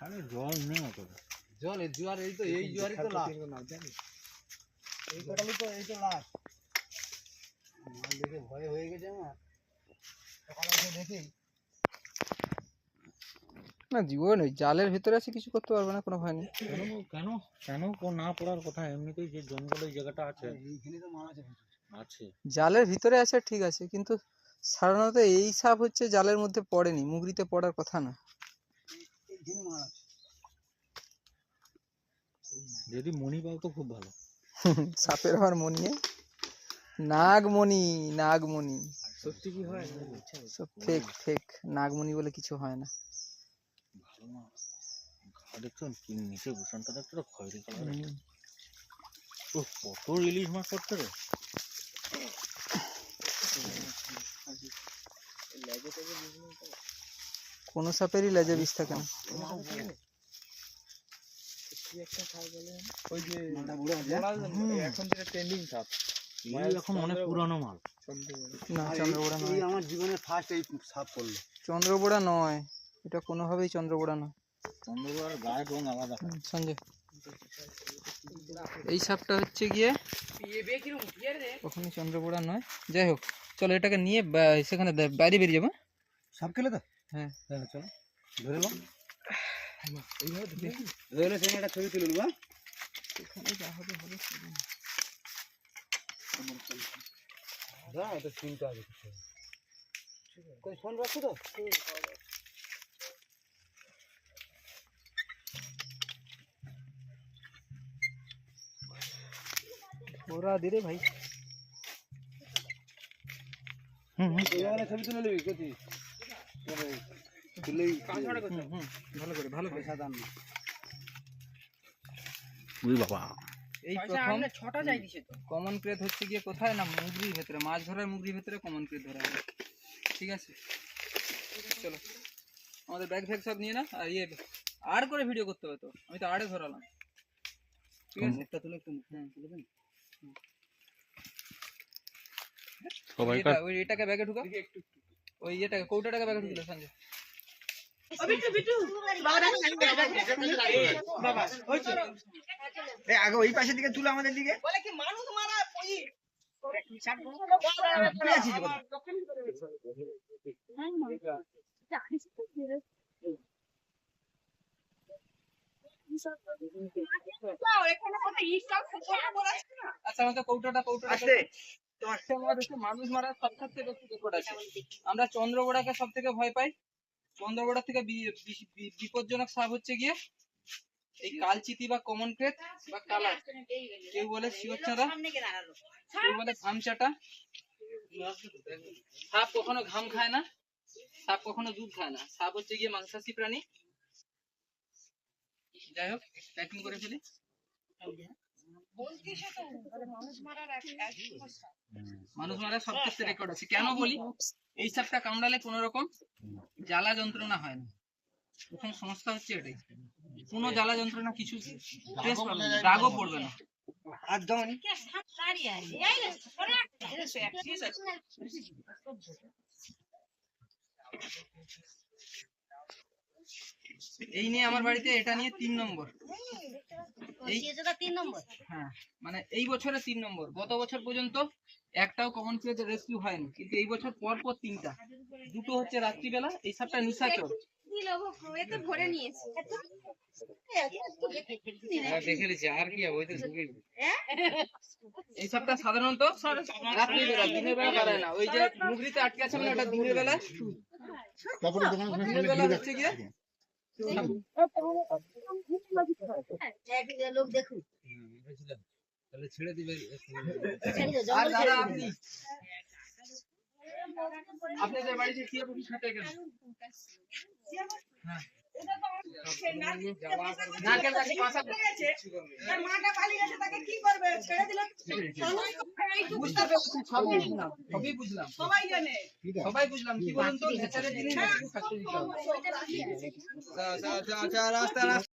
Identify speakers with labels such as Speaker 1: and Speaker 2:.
Speaker 1: আরে জল নেই অত।
Speaker 2: জল এই জোয়ার এই তো এই জোয়ারই তো লাস্ট এই কটালি তো এই তো লাস্ট মাল দেখে ভয় হয়ে গেছে আমার। সকালে উঠে দেখি।
Speaker 3: না জীবন ওই জালের ভিতরে আছে কিছু করতে পারবে না কোনো ভয় নেই।
Speaker 1: কেন কেন? কেন না পড়ার কথা? এমনিতেই যে জঙ্গল জায়গাটা আছে।
Speaker 2: এইখানে তো আছে।
Speaker 3: জালের ভিতরে আছে ঠিক আছে কিন্তু সাধারণত এই সাপ হচ্ছে জালের মধ্যে পড়েনি মুগরিতে পড়ার কথা না।
Speaker 1: যদি মনি পাও তো খুব ভালো।
Speaker 3: সাপের আবার নাগমণি নাগমণি।
Speaker 1: সত্যি কি হয়?
Speaker 3: সব ফেক ফেক নাগমণি বলে কিছু হয় না।
Speaker 1: ভালো না ঘা দেখছ কি নিচে ভূষণটা দেখছ তো খয়েরি কালার কত ইলিশ মাছ করতে রে।
Speaker 3: কোনো সাপেরই লেজে বিষ থাকে না।
Speaker 2: ওই যে মালটা বুড়ো আছে
Speaker 3: এখন যেটা ট্রেন্ডিং সাপ
Speaker 1: এই অনেক পুরানো মাল।
Speaker 3: না চন্দ্রবোড়া নয়।
Speaker 2: আমার জীবনের ফার্স্ট এই সাপ পড়ল।
Speaker 3: চন্দ্রবোড়া নয়। এটা কোনোভাবেই চন্দ্রবোড়া নয়।
Speaker 1: চন্দ্রগড়ার গায়ের রং আলাদা।
Speaker 3: সঞ্জয়। এই সাপটা হচ্ছে গিয়ে কখনই চন্দ্রবোড়া নয়। যাই হোক চলো এটাকে নিয়ে সেখানে বাইরে বেরিয়ে যাব
Speaker 2: সাপ খেলে তো?
Speaker 3: হ্যাঁ
Speaker 2: হ্যাঁ চলো। ধরে নাও। ধরে নাও। সেখানে একটা ছবি তুলে নেব হ্যাঁ?
Speaker 3: এখানে যা হবে হবে
Speaker 2: দাঁড়া তো শুনতে হবে কিছু ফোন রাখছো তো?
Speaker 3: ওরা দিরে ভাই। হুম হুম।
Speaker 2: ছবি তুলে নিবি
Speaker 3: হুম, ভালো করে ভালো করে
Speaker 2: পয়সা দাম
Speaker 1: বাবা
Speaker 3: এই প্রথম ছটা যাই দিছে তো। কমন ক্রেদ হচ্ছে গিয়ে কোথায় না মুগরির ভেতরে? মাছ ধরার মুগরির ভেতরে কমন ক্রেদ ধরা হয়। ঠিক আছে? চলো। আমাদের ব্যাগ ফ্যাগ সব নিয়ে না? আর ইয়ে আর করে ভিডিও করতে হবে তো। আমি তো আড়ে ধরালাম। ঠিক আছে?
Speaker 2: তুলে একটু
Speaker 3: হ্যাঁ তুলে দেন।
Speaker 1: সবাই
Speaker 3: ওই এটাকে ব্যাগে ঢুকা ওই এটাকে কৌটাটাকে ব্যাগে ঢুকলে সঞ্জয়
Speaker 2: আগে ওই পাশের দিকে তুলে আমাদের দিকে।
Speaker 3: আচ্ছা আমাদের কৌটাটা কৌটাটা মানুষ মারার সব থেকে বেশি রেকর্ড আছে আমরা চন্দ্রবোড়াকে সব থেকে ভয় পাই। চন্দ্রবোড়া থেকে বিপজ্জনক সাপ হচ্ছে গিয়ে এই কালচিতি বা কমন ক্রেত বা কালার। কেউ বলে শিওরচাঁদা কেউ বলে ঘামচাটা। সাপ কখনো ঘাম খায় না, সাপ কখনো দুধ খায় না। সাপ হচ্ছে গিয়ে মাংসাশী প্রাণী। যাই হোক প্যাকিং করে ফেলি। মানুষ মারা সব ক্ষেত্রে রেকর্ড আছে। কেন বলি? এই সাপটা কামড়ালে কোন রকম জ্বালা যন্ত্রণা হয় না। প্রথম সমস্যা হচ্ছে এটাই। কোনো জ্বালা যন্ত্রণা কিছু দাগও পড়বে না। এই নিয়ে আমার বাড়িতে এটা নিয়ে তিন নম্বর। হ্যাঁ মানে এই বছরে তিন নম্বর। গত বছর পর্যন্ত একটাও কমন রেস্কিউ হয়নি কিন্তু এই বছর পর পর তিনটা। দুটো হচ্ছে রাত্রিবেলা এই সাপটা নিশাচর
Speaker 4: দিল এতে ভরে নিয়েছে
Speaker 3: দেখে নিচ্ছি আর কি ওই তো এই সাপটা সাধারণত রাত্রিবেলা দিনের বেলা বাড়ায় না। ওই যে মুগরিতে আটকে আছে মানে ওটা দিনের বেলা। দিনের বেলা হচ্ছে গিয়ে
Speaker 4: লোক দেখুন
Speaker 2: তাহলে ছেড়ে দিবে
Speaker 3: আর দাদা আপনি আপনাদের বাড়িতে কি আপনি হ্যাঁ তাকে বুঝতে পেরেছি সবই বুঝলাম। সবই বুঝলাম।
Speaker 5: সবাই জানে।
Speaker 3: সবাই বুঝলাম কি বলুন তো? নেচারের জিনিস হবে
Speaker 2: আচ্ছা আচ্ছা আচ্ছা রাস্তা রাস্তা।